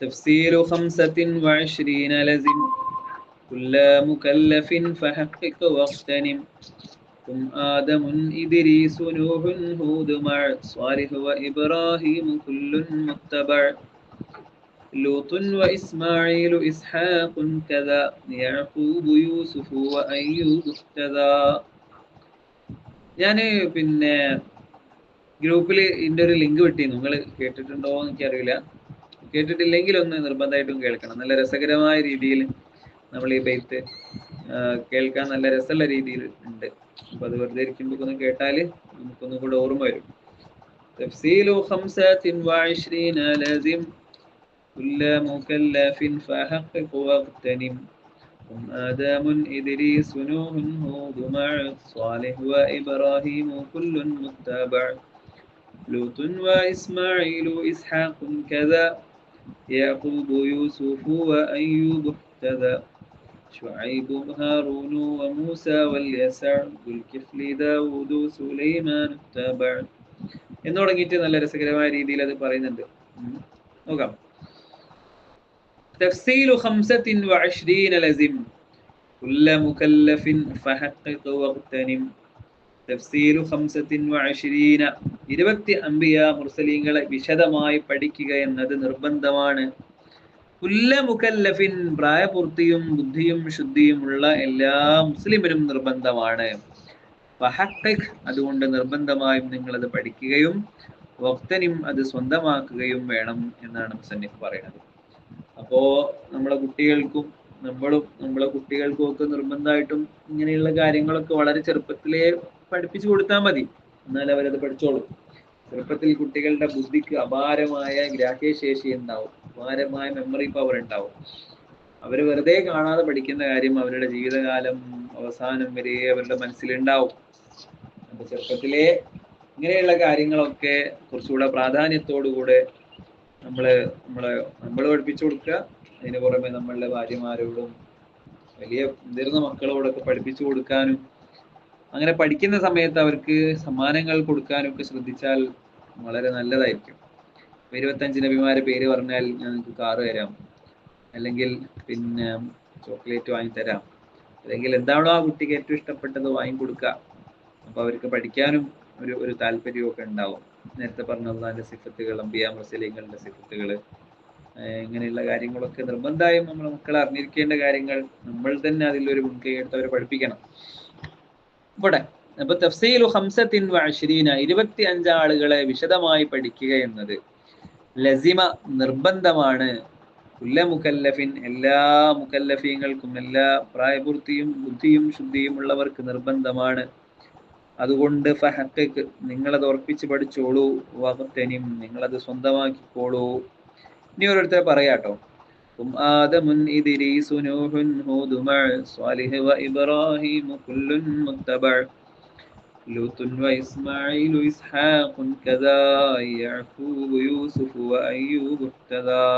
تفسير خمسة وعشرين لزم كل مكلف فحقق واغتنم هم آدم إدريس نوح هود مع صالح وإبراهيم كل متبع لوط وإسماعيل إسحاق كذا يعقوب يوسف وأيوب كذا ഞാൻ പിന്നെ ഗ്രൂപ്പിൽ ഇതിൻ്റെ ഒരു ലിങ്ക് വിട്ടിരുന്നു നിങ്ങൾ കേട്ടിട്ടുണ്ടോ എന്ന് എനിക്കറിയില്ല കേട്ടിട്ടില്ലെങ്കിൽ ഒന്ന് നിർബന്ധമായിട്ടും കേൾക്കണം നല്ല രസകരമായ രീതിയിൽ നമ്മൾ ഈ ബെയ്ത്ത് കേൾക്കാൻ നല്ല രസമുള്ള രീതിയിൽ ഉണ്ട് അപ്പൊ അത് വെറുതെ ഇരിക്കുമ്പോൾ ഒന്ന് കേട്ടാൽ നമുക്കൊന്നും കൂടെ ഓർമ്മ വരും تفصيل خمسة وعشرين لازم كل مكلف فحقق واغتنم هم آدم إدريس نوح هود مع صالح وإبراهيم كل متبع لوط وإسماعيل إسحاق كذا يعقوب يوسف وأيوب اهتدى شعيب هارون وموسى واليسع ذو الكفل داود سليمان اتبع എന്ന് തുടങ്ങിയിട്ട് നല്ല രസകരമായ രീതിയിൽ അത് പറയുന്നുണ്ട് ഉം. നോക്കാം تفصيل خمسة وعشرين لزم كل مكلف فحقق واغتنم തഫ്സീലു ഹംസത്തിൻ വഅശ്രീന. ഇരുപത്തി അമ്പിയ മുർസലീങ്ങളെ വിശദമായി പഠിക്കുക എന്നത് നിർബന്ധമാണ്. കുല്ല പ്രായപൂർത്തിയും ബുദ്ധിയും ശുദ്ധിയും ഉള്ള എല്ലാ മുസ്ലിമിനും നിർബന്ധമാണ്. അതുകൊണ്ട് നിർബന്ധമായും നിങ്ങൾ അത് പഠിക്കുകയും ഭക്തനും അത് സ്വന്തമാക്കുകയും വേണം എന്നാണ് മുസന്നിഫ് പറയുന്നത്. അപ്പോ നമ്മളെ കുട്ടികൾക്കും നമ്മളും നമ്മളെ കുട്ടികൾക്കും ഒക്കെ നിർബന്ധമായിട്ടും ഇങ്ങനെയുള്ള കാര്യങ്ങളൊക്കെ വളരെ ചെറുപ്പത്തിലേ പഠിപ്പിച്ചു കൊടുത്താൽ മതി. എന്നാൽ അവരത് പഠിച്ചോളും. ചെറുപ്പത്തിൽ കുട്ടികളുടെ ബുദ്ധിക്ക് അപാരമായ ഗ്രാഹ്യശേഷി ഉണ്ടാവും. അപാരമായ മെമ്മറി പവർ ഉണ്ടാവും. അവർ വെറുതെ കാണാതെ പഠിക്കുന്ന കാര്യം അവരുടെ ജീവിതകാലം അവസാനം വരെ അവരുടെ മനസ്സിലുണ്ടാവും. അപ്പൊ ചെറുപ്പത്തിലെ ഇങ്ങനെയുള്ള കാര്യങ്ങളൊക്കെ കുറച്ചുകൂടെ പ്രാധാന്യത്തോടുകൂടെ നമ്മൾ നമ്മളെ നമ്മൾ പഠിപ്പിച്ചു കൊടുക്കുക. അതിന് പുറമെ നമ്മളുടെ ഭാര്യമാരോടും വലിയ മുതിർന്ന മക്കളോടൊക്കെ പഠിപ്പിച്ചു കൊടുക്കാനും അങ്ങനെ പഠിക്കുന്ന സമയത്ത് അവർക്ക് സമ്മാനങ്ങൾ കൊടുക്കാനൊക്കെ ശ്രദ്ധിച്ചാൽ വളരെ നല്ലതായിരിക്കും. ഇരുപത്തഞ്ച് നബിമാരെ പേര് പറഞ്ഞാൽ ഞാൻ നിങ്ങൾക്ക് കാറ് തരാം. അല്ലെങ്കിൽ പിന്നെ ചോക്ലേറ്റ് വാങ്ങി തരാം. അല്ലെങ്കിൽ എന്താണോ ആ കുട്ടിക്ക് ഏറ്റവും ഇഷ്ടപ്പെട്ടത് വാങ്ങി കൊടുക്കുക അപ്പൊ അവർക്ക് പഠിക്കാനും ഒരു ഒരു താല്പര്യമൊക്കെ ഉണ്ടാവും. നേരത്തെ പറഞ്ഞ അള്ളാന്റെ സിഫത്തുകൾ അമ്പിയ മുസ്ലിങ്ങളുടെ സിഫത്തുകൾ ഇങ്ങനെയുള്ള കാര്യങ്ങളൊക്കെ നിർബന്ധമായും നമ്മൾ മക്കൾ അറിഞ്ഞിരിക്കേണ്ട കാര്യങ്ങൾ നമ്മൾ തന്നെ അതിലൊരു മുൻകൈ എടുത്ത് അവരെ പഠിപ്പിക്കണം. ഇവിടെ. അപ്പൊ തഫ്സീലു ഹംസത്തിൻ വഅശ്രീന ഇരുപത്തി അഞ്ചാളുകളെ വിശദമായി പഠിക്കുക എന്നത് ലസിമ നിർബന്ധമാണ്. കുല്ല എല്ലാ മുക്കല്ലഫീങ്ങൾക്കും എല്ലാ പ്രായപൂർത്തിയും ബുദ്ധിയും ശുദ്ധിയും ഉള്ളവർക്ക് നിർബന്ധമാണ്. അതുകൊണ്ട് ഫഹക്കക്ക് നിങ്ങളത് ഉറപ്പിച്ച് പഠിച്ചോളൂ. വകത്തനിം നിങ്ങളത് സ്വന്തമാക്കിക്കോളൂ. ഇനി ഓരോരുത്തരെ പറയാട്ടോ. هم آدم إدريس نوح هود مع صالح وإبراهيم كل متبع لوط وإسماعيل إسحاق كذا يعقوب يوسف وأيوب اهتدى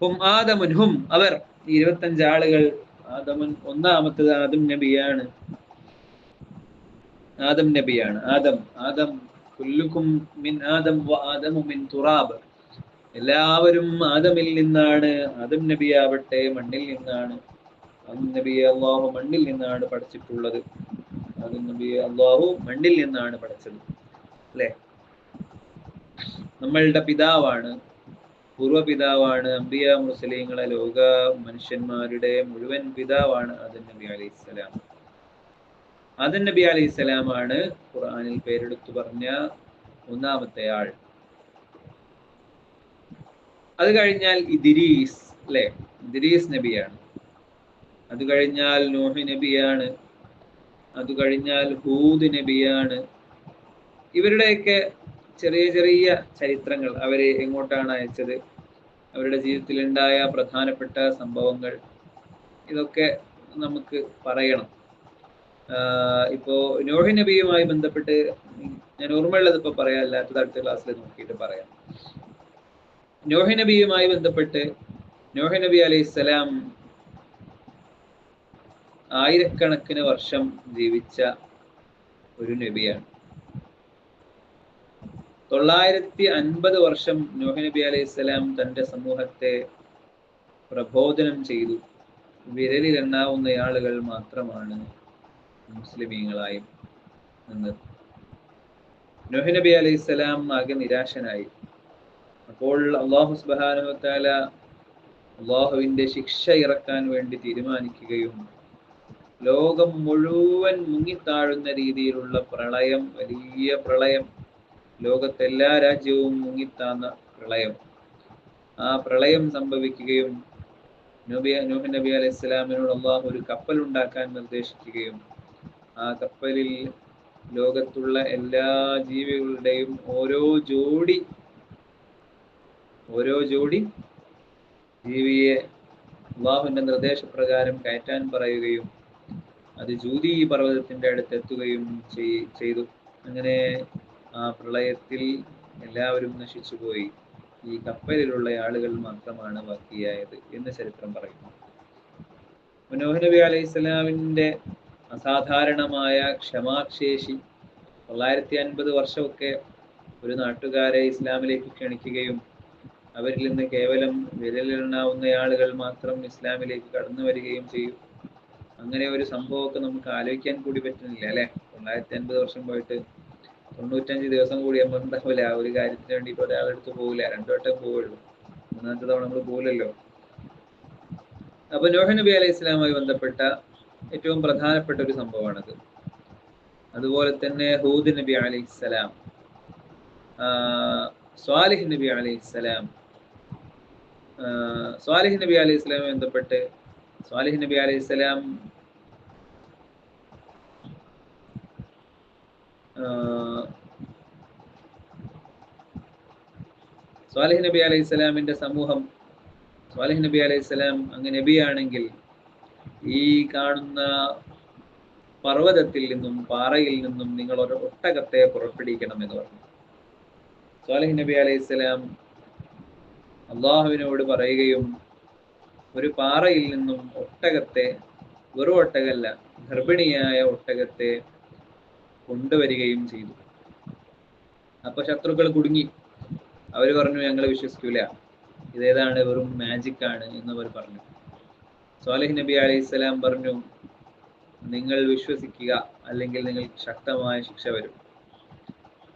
هم آدم هم അവർ ഇരുപത്തഞ്ച് ആളുകൾ ആദമൻ ഒന്നാമത്തത് ആദം നബിയാണ് ആദം നബിയാണ് ആദം ആദം കുല്ലുക്കും മിൻ ആദം വ ആദമു മിൻ തുറാബ് എല്ലാവരും ആദമിൽ നിന്നാണ് ആദം നബി ആവട്ടെ മണ്ണിൽ നിന്നാണ്. ആദം നബി അള്ളാഹു മണ്ണിൽ നിന്നാണ് പഠിച്ചിട്ടുള്ളത്. ആദം നബി അള്ളാഹു മണ്ണിൽ നിന്നാണ് പഠിച്ചത്. അല്ലെ? നമ്മളുടെ പിതാവാണ് പൂർവ പിതാവാണ് അംബിയ മുസ്ലിങ്ങളെ ലോക മനുഷ്യന്മാരുടെ മുഴുവൻ പിതാവാണ് ആദം നബി അലൈഹി സ്വലാം. ആദം നബി അലൈഹി സ്വലാമാണ് ഖുർആനിൽ പേരെടുത്തു പറഞ്ഞ ഒന്നാമത്തെ ആൾ. അത് കഴിഞ്ഞാൽ ഇദിരീസ് അല്ലെ? ഇദിരീസ് നബിയാണ്. അത് കഴിഞ്ഞാൽ നോഹി നബിയാണ്. അത് കഴിഞ്ഞാൽ ഹൂദ് നബിയാണ്. ഇവരുടെയൊക്കെ ചെറിയ ചെറിയ ചരിത്രങ്ങൾ അവരെ എങ്ങോട്ടാണ് അയച്ചത്? അവരുടെ ജീവിതത്തിൽ ഉണ്ടായ പ്രധാനപ്പെട്ട സംഭവങ്ങൾ ഇതൊക്കെ നമുക്ക് പറയണം. ഇപ്പോ നോഹി നബിയുമായി ബന്ധപ്പെട്ട് ഞാൻ ഓർമ്മയുള്ളത് ഇപ്പൊ പറയാം അല്ലാത്തത് അടുത്ത ക്ലാസ്സിൽ നോക്കിയിട്ട് പറയാം. നോഹി നബിയുമായി ബന്ധപ്പെട്ട് നോഹി നബി അലൈഹി സ്വലാം ആയിരക്കണക്കിന് വർഷം ജീവിച്ച ഒരു നബിയാണ്. തൊള്ളായിരത്തി അൻപത് വർഷം നോഹ നബി അലൈഹി സ്വലാം തന്റെ സമൂഹത്തെ പ്രബോധനം ചെയ്തു. വിരലിൽ എണ്ണാവുന്ന ആളുകൾ മാത്രമാണ് മുസ്ലിമീങ്ങളായി നിന്നത്. നോഹ നബി അലൈഹി സ്വലാം ആകെ നിരാശനായി. അപ്പോൾ അള്ളാഹു സുബാനുഹത്താല അള്ളാഹുവിന്റെ ശിക്ഷ ഇറക്കാൻ വേണ്ടി തീരുമാനിക്കുകയും ലോകം മുഴുവൻ മുങ്ങിത്താഴുന്ന രീതിയിലുള്ള പ്രളയം വലിയ പ്രളയം ലോകത്തെല്ലാ രാജ്യവും മുങ്ങിത്താന്ന പ്രളയം. ആ പ്രളയം സംഭവിക്കുകയും നബി നൂഹ് നബി അലൈഹി ഇസ്ലാമിനോട് അള്ളാഹു ഒരു കപ്പൽ ഉണ്ടാക്കാൻ നിർദ്ദേശിക്കുകയും ആ കപ്പലിൽ ലോകത്തുള്ള എല്ലാ ജീവികളുടെയും ഓരോ ജോഡി ഓരോ ജോഡി ജീവിയെ അള്ളാഹുവിന്റെ നിർദ്ദേശപ്രകാരം കയറ്റാൻ പറയുകയും അത് ജൂതി പർവതത്തിന്റെ അടുത്ത് എത്തുകയും ചെയ്- ചെയ്തു. അങ്ങനെ ആ പ്രളയത്തിൽ എല്ലാവരും നശിച്ചുപോയി. ഈ കപ്പലിലുള്ള ആളുകൾ മാത്രമാണ് ബാക്കിയായത് എന്ന് ചരിത്രം പറയുന്നു. മനോഹർ നബി അലൈഹി സ്വലാമിന്റെ അസാധാരണമായ ക്ഷമാശേഷി തൊള്ളായിരത്തി അൻപത് വർഷമൊക്കെ ഒരു നാട്ടുകാരെ ഇസ്ലാമിലേക്ക് ക്ഷണിക്കുകയും അവരിൽ നിന്ന് കേവലം വിരലിലെണ്ണാവുന്ന ആളുകൾ മാത്രം ഇസ്ലാമിലേക്ക് കടന്നു വരികയും ചെയ്യും. അങ്ങനെ ഒരു സംഭവമൊക്കെ നമുക്ക് ആലോചിക്കാൻ കൂടി പറ്റുന്നില്ല അല്ലെ? തൊള്ളായിരത്തി അൻപത് വർഷം പോയിട്ട് തൊണ്ണൂറ്റഞ്ച് ദിവസം കൂടി നമ്മൾ ഉണ്ടാവില്ല ഒരു കാര്യത്തിന് വേണ്ടിയിട്ട് ഒരാളെടുത്ത് പോകില്ല രണ്ടു വട്ടം പോവുള്ളൂ. മൂന്നാമത്തെ തവണ നമ്മൾ പോകില്ലല്ലോ അപ്പൊ നോഹ നബി അലൈഹി ഇസ്ലാമുമായി ബന്ധപ്പെട്ട ഏറ്റവും പ്രധാനപ്പെട്ട ഒരു സംഭവമാണത്. അതുപോലെ തന്നെ ഹൂദ് നബി അലൈഹി സ്വലാം സ്വാലിഹ് നബി അലൈഹി സ്വലാം സ്വാലിഹ് നബി അലൈഹി സ്വലാമെ ബന്ധപ്പെട്ട് സ്വാലിഹ് നബി അലൈഹി സ്വലാം സ്വാലിഹ് നബി അലൈഹി സ്വലാമിന്റെ സമൂഹം സ്വാലിഹ് നബി അലൈഹി സ്വലാം അങ്ങ് നബിയാണെങ്കിൽ ഈ കാണുന്ന പർവതത്തിൽ നിന്നും പാറയിൽ നിന്നും നിങ്ങൾ ഒരു ഒട്ടകത്തെ പുറപ്പെടുവിക്കണം എന്ന് പറഞ്ഞു. സ്വാലിഹ് നബി അലൈഹി സ്വലാം അള്ളാഹുവിനോട് പറയുകയും ഒരു പാറയിൽ നിന്നും ഒട്ടകത്തെ വെറും ഒട്ടകല്ല ഗർഭിണിയായ ഒട്ടകത്തെ കൊണ്ടുവരികയും ചെയ്തു. അപ്പൊ ശത്രുക്കൾ കുടുങ്ങി. അവർ പറഞ്ഞു ഞങ്ങൾ വിശ്വസിക്കൂല. ഇതേതാണ് വെറും മാജിക് ആണ് എന്നവർ പറഞ്ഞു. സ്വാലിഹ് നബി അലൈഹിസ്സലാം പറഞ്ഞു നിങ്ങൾ വിശ്വസിക്കുക അല്ലെങ്കിൽ നിങ്ങൾ ശക്തമായ ശിക്ഷ വരും.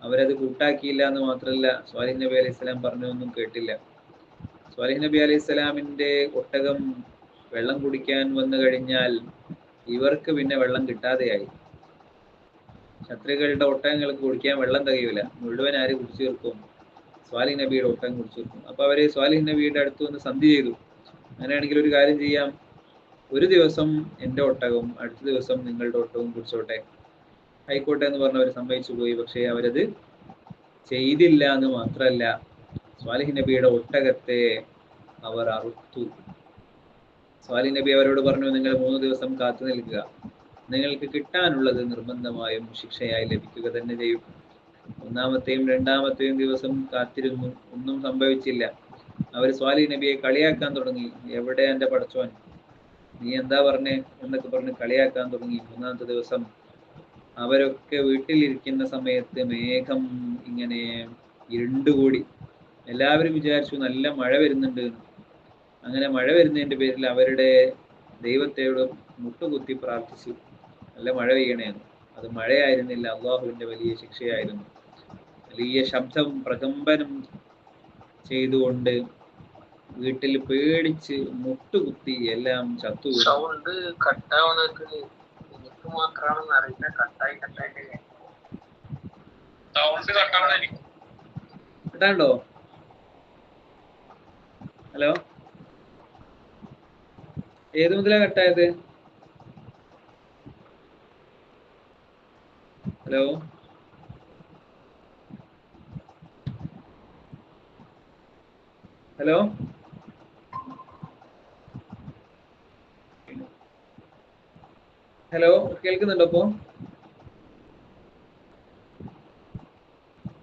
അവരത് കൂട്ടാക്കിയില്ല എന്ന് മാത്രമല്ല സ്വാലിഹ് നബി അലൈഹിസ്സലാം പറഞ്ഞു പറഞ്ഞൊന്നും കേട്ടില്ല. സ്വാലിഹ് നബി അലൈഹി സ്വലാമിന്റെ ഒട്ടകം വെള്ളം കുടിക്കാൻ വന്നു കഴിഞ്ഞാൽ ഇവർക്ക് പിന്നെ വെള്ളം കിട്ടാതെയായി. ശത്രുക്കളുടെ ഒട്ടകങ്ങൾക്ക് കുടിക്കാൻ വെള്ളം തികയൂല. മുഴുവൻ ആര് കുടിച്ചു തീർക്കും? സ്വാലിഹ് നബിയുടെ ഒട്ടകം കുടിച്ചു തീർക്കും. അപ്പൊ അവർ സ്വാലിഹ് നബിയുടെ അടുത്ത് വന്ന് സന്ധി ചെയ്തു. അങ്ങനെയാണെങ്കിൽ ഒരു കാര്യം ചെയ്യാം. ഒരു ദിവസം എന്റെ ഒട്ടകവും അടുത്ത ദിവസം നിങ്ങളുടെ ഒട്ടകവും കുടിച്ചോട്ടെ. ആയിക്കോട്ടെ എന്ന് പറഞ്ഞ് അവർ സമ്മതിച്ചു പോയി. പക്ഷേ അവരത് ചെയ്തില്ല എന്ന് മാത്രമല്ല സ്വാലിഹ് നബിയുടെ ഒട്ടകത്തെ അവർ അറുത്തു. സ്വാലിഹ് നബി അവരോട് പറഞ്ഞു നിങ്ങൾ മൂന്ന് ദിവസം കാത്തു നിൽക്കുക. നിങ്ങൾക്ക് കിട്ടാനുള്ളത് നിർബന്ധമായും ശിക്ഷയായി ലഭിക്കുക തന്നെ ചെയ്യും. ഒന്നാമത്തെയും രണ്ടാമത്തെയും ദിവസം കാത്തിരുന്നു. ഒന്നും സംഭവിച്ചില്ല. അവർ സ്വാലിഹ് നബിയെ കളിയാക്കാൻ തുടങ്ങി. എവിടെ എന്റെ പടച്ചോൻ? നീ എന്താ പറഞ്ഞേ? എന്നൊക്കെ പറഞ്ഞ് കളിയാക്കാൻ തുടങ്ങി. മൂന്നാമത്തെ ദിവസം അവരൊക്കെ വീട്ടിലിരിക്കുന്ന സമയത്ത് മേഘം ഇങ്ങനെ ഇരുണ്ടുകൂടി എല്ലാവരും വിചാരിച്ചു നല്ല മഴ വരുന്നുണ്ട്. അങ്ങനെ മഴ വരുന്നതിന്റെ പേരിൽ അവരുടെ ദൈവത്തോട് മുട്ടുകുത്തി പ്രാർത്ഥിച്ചു. നല്ല മഴ പെയ്യണേന്ന്. അത് മഴയായിരുന്നില്ല. അള്ളാഹുവിന്റെ വലിയ ശിക്ഷയായിരുന്നു. വലിയ ശബ്ദം പ്രകമ്പനം ചെയ്തുകൊണ്ട് വീട്ടിൽ പേടിച്ച് മുട്ടുകുത്തി എല്ലാം ചത്തു. സൗണ്ട് കട്ടാവുന്നത് എനിക്ക് മാത്രമാണെന്ന് അറിയില്ല. കട്ടായി കട്ടായിട്ട് സൗണ്ട് കട്ടാവുന്ന കിട്ടാണ്ടോ ഹലോ? ഏത് മുതലാ കട്ടായത്? ഹലോ? ഹലോ? ഹലോ? കേൾക്കുന്നുണ്ടോ അപ്പോ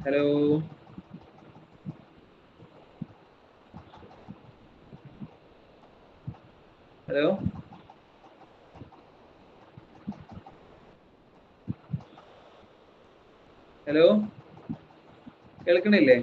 ഹലോ? ഹലോ? ഹലോ? കേൾക്കണില്ലേ?